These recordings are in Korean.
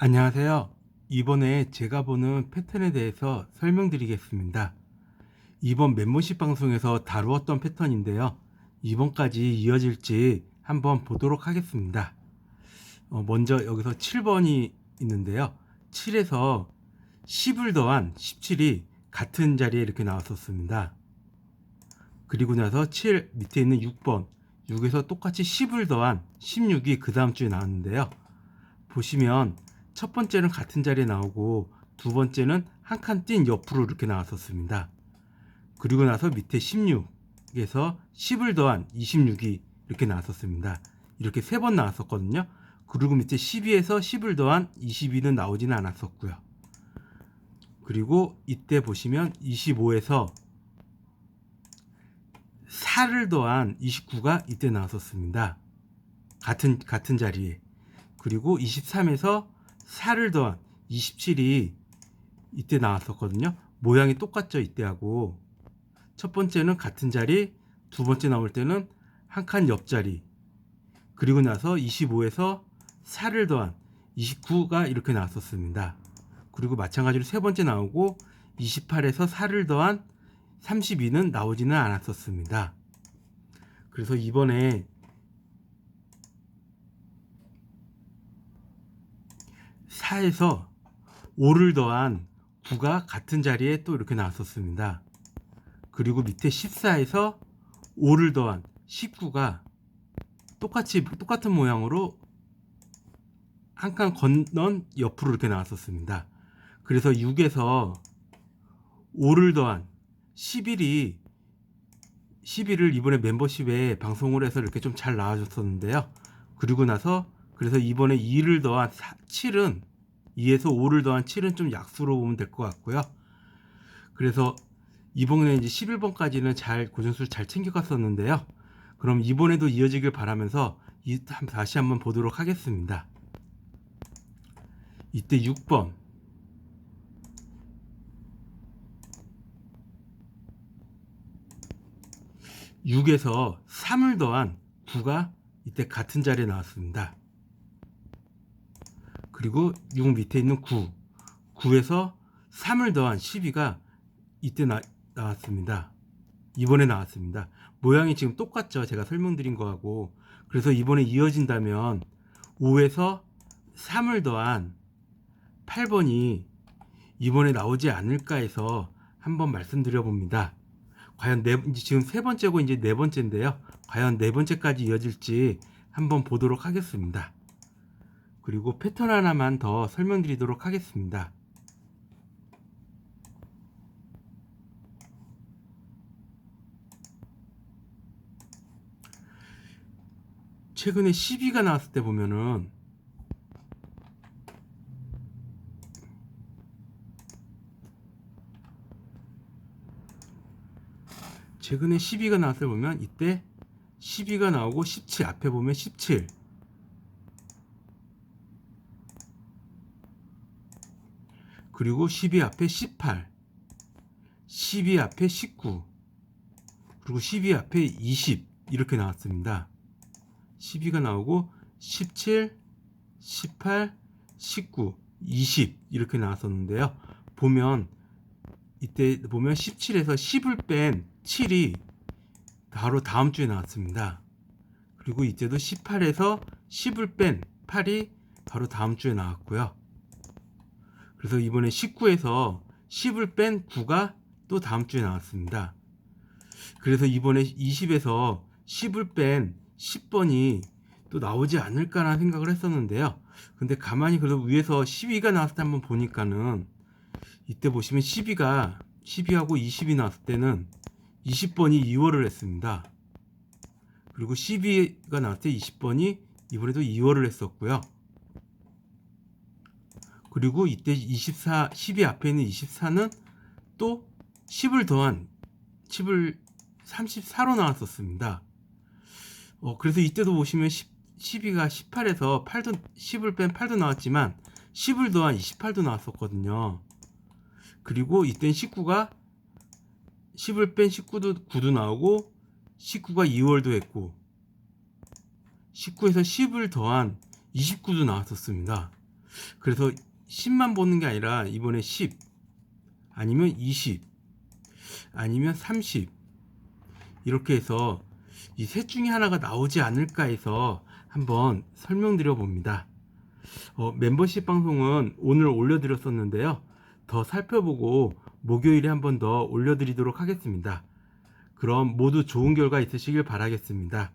안녕하세요. 이번에 제가 보는 패턴에 대해서 설명드리겠습니다. 이번 멤버십 방송에서 다루었던 패턴인데요. 이번까지 이어질지 한번 보도록 하겠습니다. 어, 먼저 여기서 7번이 있는데요. 7에서 10을 더한 17이 같은 자리에 이렇게 나왔었습니다. 그리고 나서 7 밑에 있는 6번 6에서 똑같이 10을 더한 16이 그 다음 주에 나왔는데요. 보시면 첫 번째는 같은 자리에 나오고 두 번째는 한 칸 뛴 옆으로 이렇게 나왔었습니다. 그리고 나서 밑에 16에서 10을 더한 26이 이렇게 나왔었습니다. 이렇게 세 번 나왔었거든요. 그리고 밑에 12에서 10을 더한 22는 나오지는 않았었고요. 그리고 이때 보시면 25에서 4를 더한 29가 이때 나왔었습니다. 같은 같은 자리에. 그리고 23에서 4를 더한 27이 이때 나왔었거든요. 모양이 똑같죠, 이때하고. 첫 번째는 같은 자리, 두 번째 나올 때는 한 칸 옆자리. 그리고 나서 25에서 4를 더한 29가 이렇게 나왔었습니다. 그리고 마찬가지로 세 번째 나오고 28에서 4를 더한 32는 나오지는 않았었습니다. 그래서 이번에 4에서 5를 더한 9가 같은 자리에 또 이렇게 나왔었습니다. 그리고 밑에 14에서 5를 더한 19가 똑같이 똑같은 모양으로 한 칸 건넌 옆으로 이렇게 나왔었습니다. 그래서 6에서 5를 더한 11이 11을 이번에 멤버십에 방송을 해서 이렇게 좀 잘 나와줬었는데요. 그리고 나서 그래서 이번에 2를 더한 4, 7은 2에서 5를 더한 7은 좀 약수로 보면 될 것 같고요. 그래서 이번에 이제 11번까지는 잘 고정수를 잘 챙겨갔었는데요. 그럼 이번에도 이어지길 바라면서 이, 한- 다시 한번 보도록 하겠습니다. 이때 6번 6에서 3을 더한 9가 이때 같은 자리에 나왔습니다. 그리고 6 밑에 있는 9, 9에서 3을 더한 12가 이때 나, 나왔습니다. 이번에 나왔습니다. 모양이 지금 똑같죠? 제가 설명드린 거하고. 그래서 이번에 이어진다면 5에서 3을 더한 8번이 이번에 나오지 않을까 해서 한번 말씀드려 봅니다. 과연 네, 지금 세 번째고 이제 네 번째인데요. 과연 네 번째까지 이어질지 한번 보도록 하겠습니다. 그리고 패턴 하나만 더 설명드리도록 하겠습니다. 최근에 12가 나왔을 때 보면은 최근에 12가 나왔을 때 보면 이때 12가 나오고 17 앞에 보면 17 그리고 12 앞에 18 12 앞에 19 그리고 12 앞에 20 이렇게 나왔습니다. 12가 나오고 17, 18, 19, 20 이렇게 나왔었는데요. 보면 이때 보면 17에서 10을 뺀 7이 바로 다음 주에 나왔습니다. 그리고 이때도 18에서 10을 뺀 8이 바로 다음 주에 나왔고요. 그래서 이번에 19에서 10을 뺀 9가 또 다음 주에 나왔습니다. 그래서 이번에 20에서 10을 뺀 10번이 또 나오지 않을까라는 생각을 했었는데요. 근데 가만히 그래도 위에서 12가 나왔을 때 한번 보니까는 이때 보시면 12가 12하고 20이 나왔을 때는 20번이 2월을 했습니다. 그리고 12가 나왔을 때 20번이 이번에도 2월을 했었고요. 그리고 이때 24, 12 앞에 있는 24는 또 10을 더한 10을 34로 나왔었습니다. 어, 그래서 이때도 보시면 10, 12가 18에서 8도, 10을 뺀 8도 나왔지만 10을 더한 28도 나왔었거든요. 그리고 이땐 19가 10을 뺀 19도 9도 나오고 19가 2월도 했고 19에서 10을 더한 29도 나왔었습니다. 그래서 10만 보는 게 아니라 이번에 10 아니면 20 아니면 30 이렇게 해서 이 셋 중에 하나가 나오지 않을까 해서 한번 설명드려 봅니다. 어, 멤버십 방송은 오늘 올려드렸었는데요. 더 살펴보고 목요일에 한 번 더 올려드리도록 하겠습니다. 그럼 모두 좋은 결과 있으시길 바라겠습니다.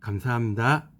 감사합니다.